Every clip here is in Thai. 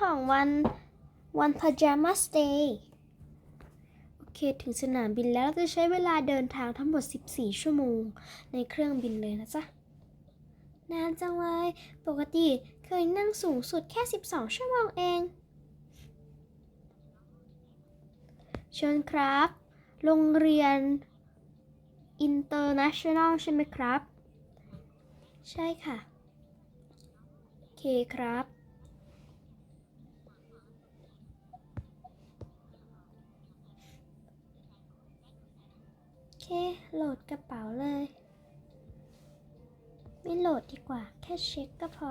ของวันวันพ pajamas day โอเค ถึงสนามบินแล้วเราจะใช้เวลาเดินทางทั้งหมด 14 ชั่วโมง ในเครื่องบินเลยนะจ๊ะ นานจังเลย ปกติเคยนั่งสูงสุดแค่ 12 ชั่วโมงเองเชิญครับ โรงเรียน International ใช่ไหมครับ ใช่ค่ะ โอเคครับ โอเคโหลดกระเป๋าเลย ไม่โหลดดีกว่า แค่เช็คก็พอ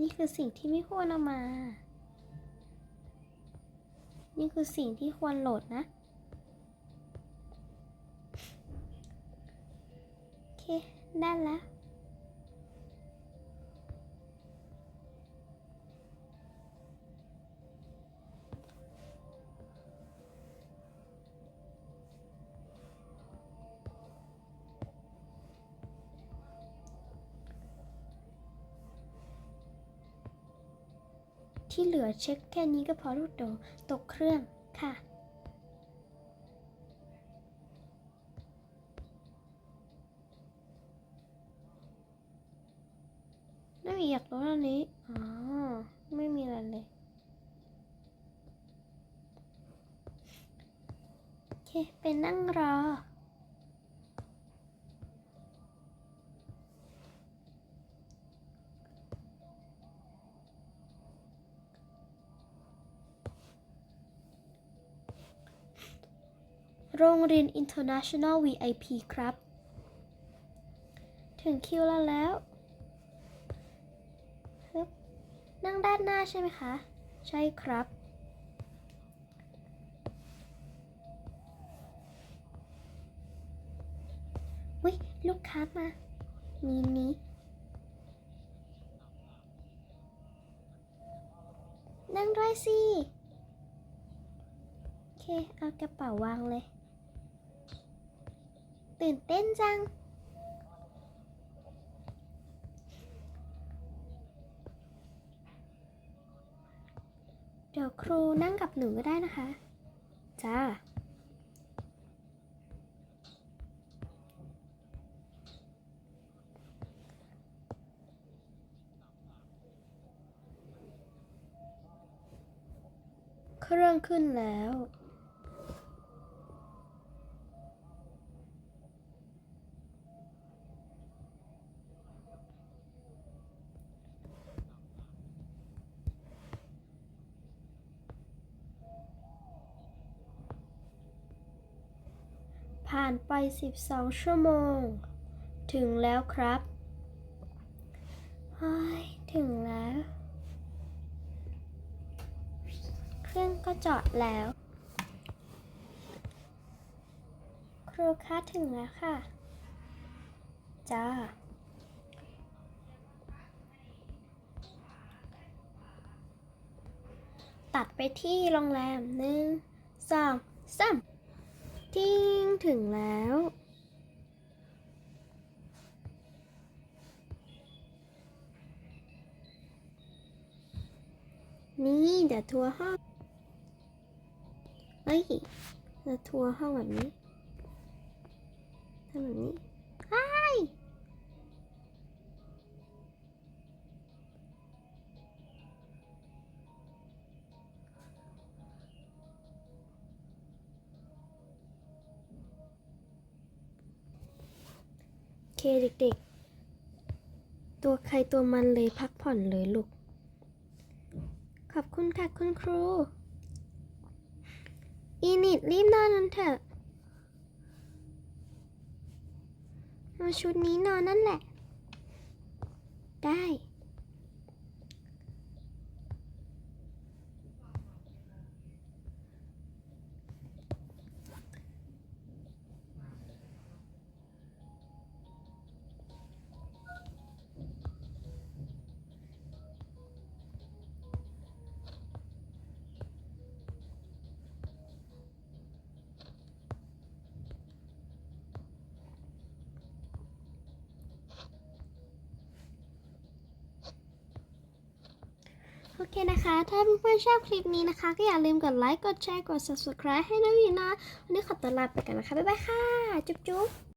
นี่คือสิ่งที่ไม่ควรเอามา นี่คือสิ่งที่ควรโหลดนะ ได้แล้วที่เหลือเช็คแค่นี้ก็พอรูดโดตกเครื่องค่ะ ไม่มีอยากรู้อันนี้อ๋อไม่มีอะไรเลยโอเคไปนั่งรอโรงเรียน International VIP ครับ ถึงคิวแล้ว นั่งด้านหน้าใช่ไหมคะ ใช่ครับ วิลูกค้ามามีนี้นั่งด้วยสิ โอเค เอากระเป๋าวางเลย ตื่นเต้นจัง ดี๋ยวครูนั่งกับหนูก็ได้นะคะ จ้า เครื่องขึ้นแล้ว ผ่านไป 12 ชั่วโมง ถึงแล้วครับเฮ้ยถึงแล้ว เครื่องก็จอดแล้ว ครูคะถึงแล้วค่ะ จ้า ตัดไปที่โรงแรมหนึ่งสองสาม ทิ้งถึงแล้ว นี่เดี๋ยวทัวร์ห้องเฮ้ยเดี๋ยวทัวร์ห้องแบบนี้ทำแบบนี้ เคเด็กๆ ตัวใครตัวมันเลยพักผ่อนเลยลูก ขอบคุณค่ะคุณครู อีนิดรีบนอนกันเถอะเอาชุดนี้นอนนั่นแหละ ได้ โอเคนะคะ ถ้าเพื่อนๆชอบคลิปนี้นะคะ ก็อย่าลืมกดไลค์ กดแชร์ กด subscribe ให้น้องวีนะ วันนี้ขอตัวลาไปกันนะคะ บ๊ายบายค่ะ จุ๊บจุ๊บ